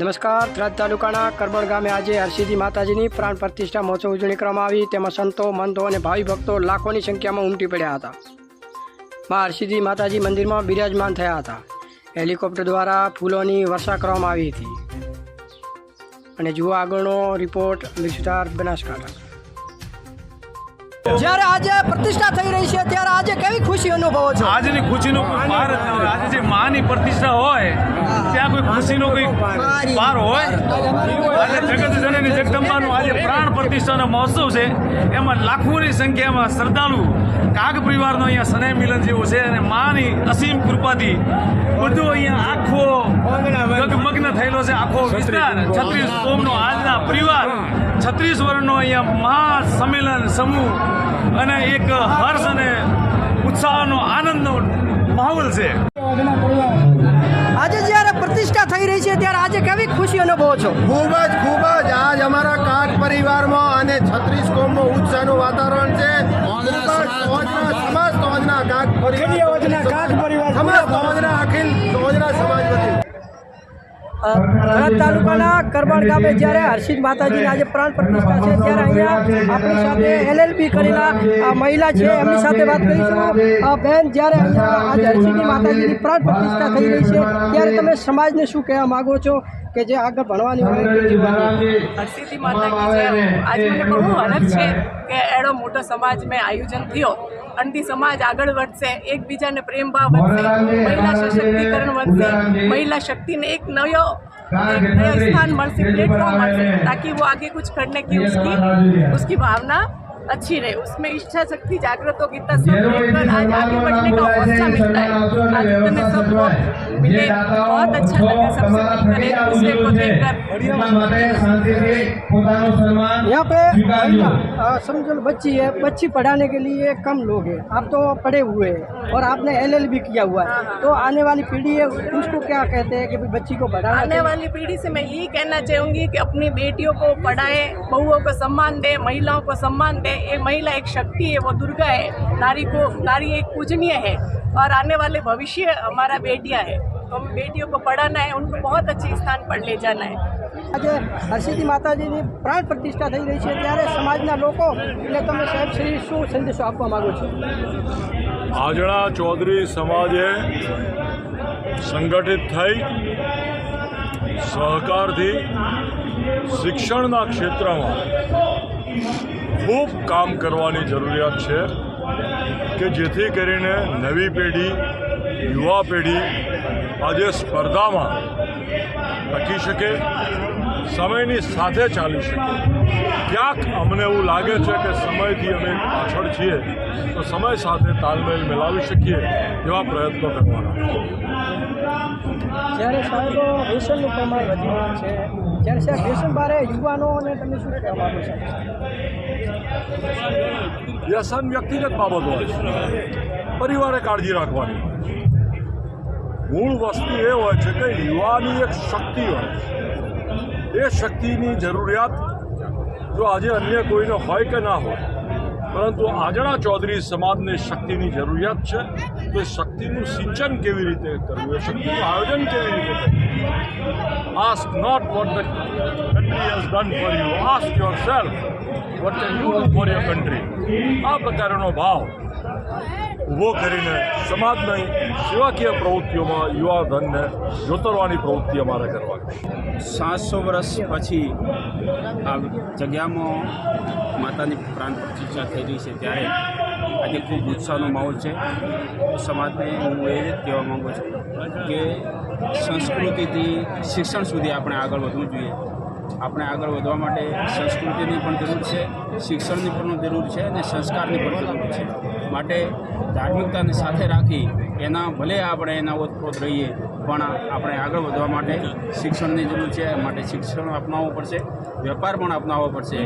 નમસ્કાર, થરાદ તાલુકાના કરબણ ગામે આજે હરસિદ્ધિ માતાજીની પ્રાણ પ્રતિષ્ઠા મહોત્સવ ઉજવણી કરવામાં આવી. તેમાં સંતો, મંતો અને ભાવિ ભક્તો લાખોની સંખ્યામાં ઉમટી પડ્યા હતા. માં હરસિદ્ધિ માતાજી મંદિરમાં બિરાજમાન થયા હતા. હેલિકોપ્ટર દ્વારા ફૂલોની વર્ષા કરવામાં આવી હતી. અને જુઓ આગળનો રિપોર્ટ વિસ્તાર બનાસકાંઠા. જ્યારે આજે પ્રતિષ્ઠા થઈ રહી છે ત્યારે આજે કેવી ખુશી અનુભવો છો? આજની ખુશીનો કોઈ પાર આજે જે માની પ્રતિષ્ઠા હોય ત્યાં કોઈ ખુશીનો કોઈ પાર હોય? આજે જગત જનની જગદંબાનું આજે પ્રાણ પ્રતિષ્ઠાનો મહોત્સવ છે એમાં લાખોની સંખ્યામાં શ્રદ્ધાળુ કાગ પરિવારનો અહીંયા સનેહ મિલન જેવું છે અને માની અસીમ કૃપાથી બધું અહીંયા આખો આખો વિસ્તાર છત્રીસ સોમનો આજના પરિવાર છત્રીસ વર્ષનો અહીંયા મહાસંમેલન સમૂહ અને એક હર્ષ અને ઉત્સાહનો આનંદનો માહોલ છે. આજે જ્યારે પ્રતિષ્ઠા થઈ રહી છે ત્યારે આજે કેવી ખુશી અનુભવો છો? ખૂબ જ ખૂબ જ. આજ અમારા કાક પરિવારમાં અને છત્રીસ કોમનો ઉત્સાહનું વાતાવરણ છે. ખૂબ જ સોજના સમાજ સોજના કાક પરિવાર થરાદ તાલુકાના કરબાડ ગામે જ્યારે હર્ષિદ માતાજીની આજે પ્રાણ પ્રતિષ્ઠા છે, ત્યારે અહીંયા આપણી સાથે એલએલબી કરેલા મહિલા છે, એમની સાથે વાત કરીશું. બેન, જ્યારે અહીંયા આજે હર્ષિદની માતાજીની પ્રાણ પ્રતિષ્ઠા થઈ રહી છે, ત્યારે તમે સમાજને શું કહેવા માગો છો કે જે આગળ ભણવાની હોય કે જીવવાની હરસિદ્ધિ માતા આજ મને બહુ અલગ છે કે એડો મોટો સમાજ મેં આયોજન થયો. અંતિ સમાજ આગળ વધશે, એકબીજાને પ્રેમભાવ વધશે, મહિલા સશક્તિકરણ વધશે, મહિલા શક્તિને એક નયો हृदय स्थान मर से प्लेटफॉर्म मर ताकि वो आगे कुछ करने की उसकी उसकी भावना अच्छी रहे। उसमें इच्छा शक्ति जागृत होगी तब सब आज आगे बढ़ने का हौसला मिलता है। मिले बहुत अच्छा लगा सबसे मिलकर एक दूसरे को देखकर। यहाँ पे महिला, समझो बच्ची है बच्ची पढ़ाने के लिए कम लोग हैं। आप तो पढ़े हुए हैं और आपने एल एलएलबी किया हुआ हाँ, है हाँ। तो आने वाली पीढ़ी है उसको क्या कहते हैं कि बच्ची को पढ़ाना आने वाली पीढ़ी से मैं यही कहना चाहूँगी कि अपनी बेटियों को पढ़ाए बहुओं को सम्मान दे महिलाओं को सम्मान दे। ये महिला एक शक्ति है वो दुर्गा है। नारी को नारी एक पूजनीय है। और आने वाले भविष्य हमारा बेटियाँ है। तो हमें बेटियों को पढ़ाना है उनको बहुत अच्छे स्थान पर ले जाना है આજે હરસિદ્ધિ માતાજીની પ્રાણ પ્રતિષ્ઠા થઈ રહી છે ત્યારે સમાજના લોકો એટલે તમે સાહેબ શ્રી શું સંદેશો આપવા માંગો છો આજણા ચૌધરી સમાજે સંગઠિત થઈ સહકારથી શિક્ષણના ક્ષેત્રમાં ખૂબ કામ કરવાની જરૂરિયાત છે કે જેથી કરીને નવી પેઢી યુવા પેઢી આજે સ્પર્ધામાં ટકી શકે સમયની સાથે ચાલી શકે. ક્યાંક અમને એવું લાગે છે કે સમયથી અમે પાછળ છીએ તો સમય સાથે તાલમેલ મેળવી શકીએ એવા પ્રયત્નો કરવાના. જ્યારે સાહેબ વ્યસનનું પ્રમાણ વધી છે જ્યારે સાહેબ વ્યસન બારે યુવાનોને તમે શું કહેવા માંગો છો? વ્યસન વ્યક્તિગત બાબત હોય છે. પરિવારે કાળજી રાખવાની. મૂળ વસ્તુ એ હોય છે કે યુવાની એક શક્તિ હોય એ શક્તિની જરૂરિયાત જો આજે અન્ય કોઈને હોય કે ના હોય, પરંતુ આજના ચૌધરી સમાજને શક્તિની જરૂરિયાત છે, તો શક્તિનું સિંચન કેવી રીતે કરવું? એ શક્તિનું આયોજન કેવી રીતે કરવું? Ask not what the country has done for you ask yourself what you do for your country આ પ્રકારનો ભાવ ઊભો કરીને સમાજની સેવાકીય પ્રવૃત્તિઓમાં યુવા ધનને જોતરવાની પ્રવૃત્તિ અમારે કરવાની સાતસો વર્ષ પછી આ જગ્યામાં માતાની પ્રાણ પ્રતિષ્ઠા થઈ રહી છે ત્યારે આજે ખૂબ ઉત્સાહનો માહોલ છે. સમાજને હું એ કહેવા માગું છું કે સંસ્કૃતિથી શિક્ષણ સુધી આપણે આગળ વધવું જોઈએ. આપણે આગળ વધવા માટે સંસ્કૃતિની પણ જરૂર છે, શિક્ષણની પણ જરૂર છે અને સંસ્કારની પણ જરૂર છે. માટે ધાર્મિકતાને સાથે રાખી એના ભલે આપણે એના ઓતપ્રોત રહીએ, પણ આપણે આગળ વધવા માટે શિક્ષણની જરૂર છે માટે શિક્ષણ અપનાવવું પડશે, વેપાર પણ અપનાવવો પડશે.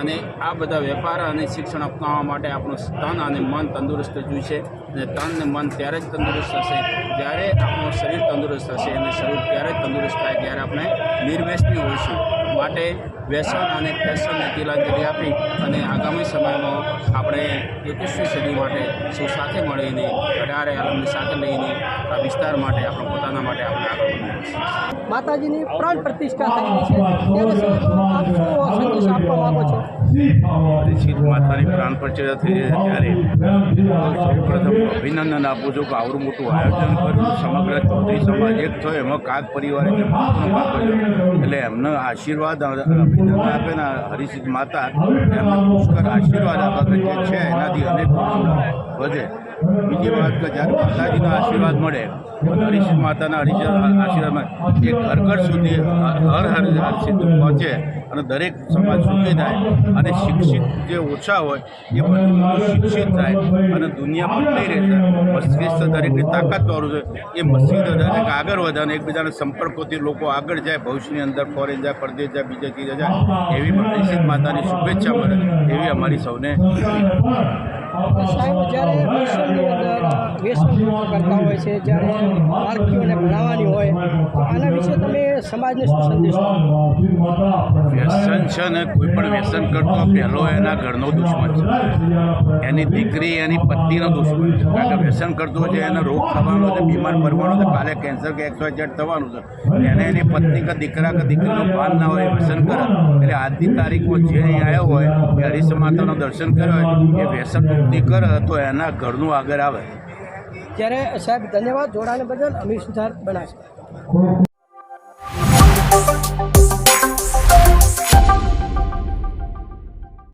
અને આ બધા વેપાર અને શિક્ષણ અપનાવવા માટે આપણું તન અને મન તંદુરસ્ત જોઈશે અને તન અને મન ત્યારે જ તંદુરસ્ત થશે, જ્યારે આપણું શરીર તંદુરસ્ત થશે અને શરીર ત્યારે જ તંદુરસ્ત થાય, ત્યારે આપણે નિર્વ્યસની હોઈશું. માટે વ્યસન અને ફેશનને તિલાંજલિ આપી અને આગામી સમયમાં આપણે એકવીસમી સદી માટે સૌ સાથે મળીને અઢારે આલમને સાથે લઈને આ વિસ્તાર માટે આપણા પોતાના માટે આપણે આગળ વધવું પડશે. માતાજીની પ્રાણ પ્રતિષ્ઠા થઈ છે. માતાની પ્રાણ પ્રતિષ્ઠા થઈ છે ત્યારે સૌપ્રથમ અભિનંદન આપું છું કે આવડું મોટું આયોજન કર્યું. સમગ્ર ચૌધરી સમાજ એક થયો એમાં કાગ પરિવારે. એટલે એમને આશીર્વાદ અભિનંદન આપે ને હરિસિદ્ધ માતા એમને પુષ્કર આશીર્વાદ આપે છે એનાથી અનેક વધે. બીજી વાત કે જ્યારે માતાજીનો આશીર્વાદ મળે હરીશ માતાના હરીશ આશીર્વાદમાં એ ઘર ઘર સુધી હર હર હરિસિદ્ધ પહોંચે અને દરેક સમાજ સુખી થાય અને શિક્ષિત જે ઓછા હોય, એ બધું શિક્ષિત થાય અને દુનિયા બદલાઈ રહે છે. મસ્તિષ્ક દરેકની તાકાતવાળું છે. એ મસ્જિદ દરેક આગળ વધે અને એકબીજાના સંપર્કોથી લોકો આગળ જાય, ભવિષ્યની અંદર ફોરેન જાય, પરદેશ જાય, બીજા ચીજે જાય, એવી પણ માતાની શુભેચ્છા મળે. એવી અમારી સૌને સાહેબ, જ્યારે વ્યસનની અંદર વ્યસન કરતા હોય છે, જ્યારે બાળકીઓને ભણાવવાની હોય આના વિશે તમે સમાજને શું સંદેશ વ્યસન છે ને કોઈ પણ વ્યસન કરતો પહેલો એના ઘરનો દુશ્મન છે. એની દીકરી એની પત્નીનો દુશ્મન છે. કારણ કે વ્યસન કરતો છે એને રોગ થવાનો છે બીમાર પડવાનો છે કાલે કેન્સર કે એક્સ વાય ઝેડ થવાનું છે. એને એની પત્ની કે દીકરા કે દીકરીનો ભાન ના હોય વ્યસન કરે. એટલે આજની તારીખમાં જે અહીં આવ્યો હોય એ હરીશ માતાનું દર્શન કર્યો હોય એ વ્યસન મુક્તિ કરે તો એના ઘરનું આગળ આવે. ત્યારે સાહેબ ધન્યવાદ. જોડાને બદલ અમીર સુધાર બનાસ